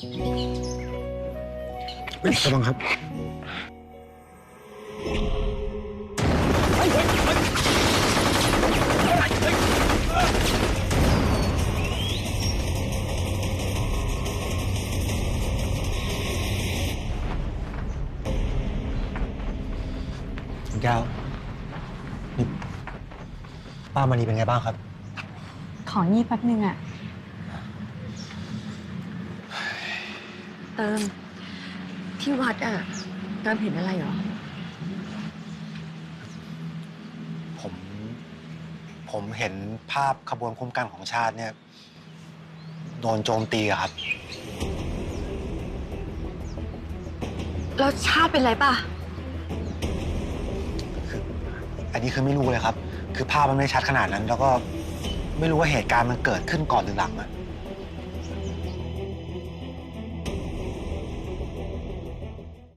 เฮ้ยระวังครับ คุณแก้วนี่ป้ามานีเป็นไงบ้างครับ ของีบแป๊บนึงอะ เติม ที่วัดอะเติมเห็นอะไรเหรอ ผม ผมเห็นภาพขบวนคุ้มกันของชาติเนี่ย โดนโจมตีอะครับ แล้วชาติเป็นไรป่ะอันนี้คือไม่รู้เลยครับ คือภาพมันไม่ชัดขนาดนั้น แล้วก็ไม่รู้ว่าเหตุการณ์มันเกิดขึ้นก่อนหรือหลังอะ